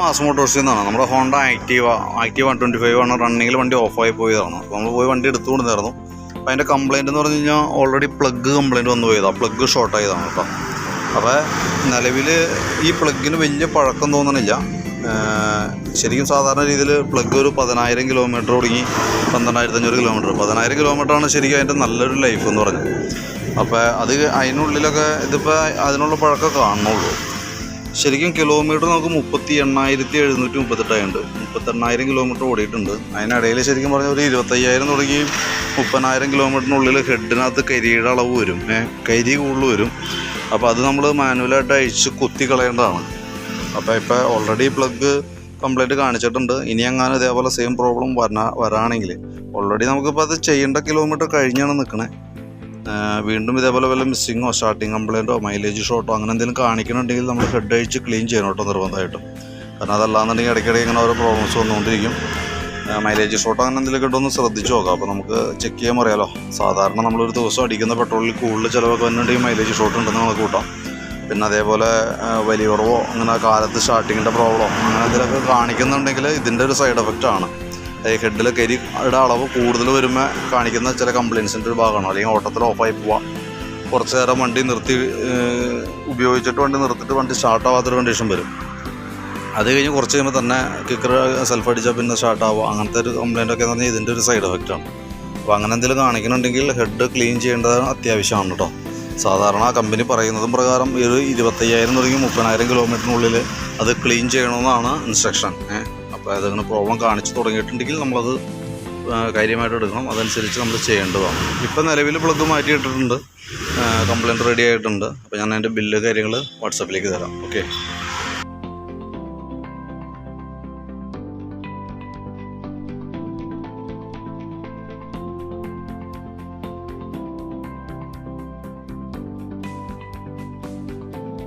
Mass മോട്ടോഴ്സിൽ നിന്നാണ് നമ്മുടെ Honda Activa Activa one twenty five ആണ് റണ്ണിങ്ങിൽ വണ്ടി ഓഫായി പോയതാണ്. അപ്പോൾ നമ്മൾ പോയി വണ്ടി എടുത്തു എടുത്തുകൊണ്ടിരുന്നു അപ്പോൾ അതിന്റെ കംപ്ലയിന്റ് എന്ന് പറഞ്ഞു കഴിഞ്ഞാൽ ഓൾറെഡി പ്ലഗ് കംപ്ലയിന്റ് വന്നു പോയതാണ് പ്ലഗ് ഷോർട്ട് ആയതാണ് കേട്ടോ. അപ്പോൾ നിലവിൽ ഈ പ്ലഗിന് വലിയ പഴക്കം തോന്നണില്ല. ശരിക്കും സാധാരണ രീതിയിൽ പ്ലഗ് ഒരു പതിനായിരം കിലോമീറ്റർ തുടങ്ങി പന്ത്രണ്ടായിരത്തി അഞ്ഞൂറ് കിലോമീറ്റർ പതിനായിരം കിലോമീറ്ററാണ് ശരിക്കും അതിന്റെ നല്ലൊരു ലൈഫ് എന്ന് പറഞ്ഞത്. അപ്പോൾ അത് അതിനുള്ളിലൊക്കെ ഇതിപ്പോൾ അതിനുള്ള പഴക്കം കാണുന്നുള്ളൂ. ശരിക്കും കിലോമീറ്റർ നമുക്ക് മുപ്പത്തി എണ്ണായിരത്തി എഴുന്നൂറ്റി മുപ്പത്തെട്ടായുണ്ട് മുപ്പത്തെണ്ണായിരം കിലോമീറ്റർ ഓടിയിട്ടുണ്ട്. അതിനിടയിൽ ശരിക്കും പറഞ്ഞാൽ ഒരു ഇരുപത്തയ്യായിരം തുടങ്ങി മുപ്പതിനായിരം കിലോമീറ്ററിനുള്ളിൽ ഹെഡിനകത്ത് കരിയുടെ അളവ് വരും. കരി കൂടുതൽ വരും. അപ്പോൾ അത് നമ്മൾ മാനുവലായിട്ട് അഴിച്ച് കുത്തി കളയേണ്ടതാണ്. അപ്പോൾ ഇപ്പോൾ ഓൾറെഡി പ്ലഗ് കംപ്ലീറ്റ് കാണിച്ചിട്ടുണ്ട്. ഇനി അങ്ങനെ ഇതേപോലെ സെയിം പ്രോബ്ലം വരണ വരാണെങ്കിൽ ഓൾറെഡി നമുക്കിപ്പോൾ അത് ചെയ്യേണ്ട കിലോമീറ്റർ കഴിഞ്ഞാണ് നിൽക്കണേ വീണ്ടും ഇതേപോലെ വല്ല മിസ്സിങ്ങോ സ്റ്റാർട്ടിങ് കംപ്ലയിന്റോ മൈലേജ് ഷോട്ടോ അങ്ങനെ എന്തെങ്കിലും കാണിക്കണമെങ്കിൽ നമ്മൾ ഹെഡ് അഴിച്ച് ക്ലീൻ ചെയ്യണം കേട്ടോ നിർബന്ധമായിട്ടും. കാരണം അതല്ലാന്നുണ്ടെങ്കിൽ ഇടയ്ക്കിടെ ഇങ്ങനെ ഓരോ പ്രോബ്ലംസ് വന്നുകൊണ്ടിരിക്കും. മൈലേജ് ഷോട്ടോ അങ്ങനെ എന്തെങ്കിലും കിട്ടുമെന്ന് ശ്രദ്ധിച്ച് നോക്കാം. അപ്പോൾ നമുക്ക് ചെക്ക് ചെയ്യാൻ അറിയാലോ. സാധാരണ നമ്മളൊരു ദിവസം അടിക്കുന്ന പെട്രോളിൽ കൂടുതൽ ചിലവൊക്കെ വന്നിട്ടുണ്ടെങ്കിൽ മൈലേജ് ഷോട്ട് ഉണ്ടെന്ന് നമുക്ക് കൂട്ടാം. പിന്നെ അതേപോലെ വലിയ ഉറവോ അങ്ങനെ കാലത്ത് സ്റ്റാർട്ടിങ്ങിന്റെ പ്രോബ്ലമോ അങ്ങനെ എന്തെങ്കിലുമൊക്കെ കാണിക്കുന്നുണ്ടെങ്കിൽ ഇതിന്റെ ഒരു സൈഡ് എഫക്റ്റ് ആണ്. ഈ ഹെഡിലെ കരിയുടെ അളവ് കൂടുതൽ വരുമ്പോൾ കാണിക്കുന്ന ചില കംപ്ലയിൻസിന്റെ ഒരു ഭാഗമാണ്? അല്ലെങ്കിൽ ഓട്ടത്തിൽ ഓഫായി പോവാം. കുറച്ച് നേരം വണ്ടി നിർത്തി ഉപയോഗിച്ചിട്ട് വണ്ടി നിർത്തിയിട്ട് വണ്ടി സ്റ്റാർട്ടാവാത്തൊരു കണ്ടീഷൻ വരും. അത് കഴിഞ്ഞ് കുറച്ച് കഴിയുമ്പോൾ തന്നെ കിക്കർ സെൽഫ് അടിച്ചാൽ പിന്നെ സ്റ്റാർട്ടാവുക അങ്ങനത്തെ ഒരു കംപ്ലയിന്റ് ഒക്കെ എന്ന് പറഞ്ഞാൽ ഇതിന്റെ ഒരു സൈഡ് എഫക്റ്റാണ് അപ്പോൾ അങ്ങനെ എന്തെങ്കിലും കാണിക്കുന്നുണ്ടെങ്കിൽ ഹെഡ് ക്ലീൻ ചെയ്യേണ്ടത് അത്യാവശ്യമാണ് കേട്ടോ സാധാരണ കമ്പനി പറയുന്നതും പ്രകാരം ഒരു ഇരുപത്തയ്യായിരം തുടങ്ങി മുപ്പതിനായിരം കിലോമീറ്ററിനുള്ളിൽ അത് ക്ലീൻ ചെയ്യണമെന്നാണ് ഇൻസ്ട്രക്ഷൻ അപ്പോൾ അതങ്ങനെ പ്രോബ്ലം കാണിച്ച് തുടങ്ങിയിട്ടുണ്ടെങ്കിൽ നമ്മളത് കാര്യമായിട്ട് എടുക്കണം. അതനുസരിച്ച് നമ്മൾ ചെയ്യേണ്ടതാണ്. ഇപ്പം നിലവിൽ പ്ലഗ് മാറ്റിയിട്ടിട്ടുണ്ട് കംപ്ലയിന്റ് റെഡി ആയിട്ടുണ്ട്. അപ്പോൾ ഞാൻ അതിന്റെ ബില്ല് കാര്യങ്ങൾ വാട്സപ്പിലേക്ക് തരാം. ഓക്കെ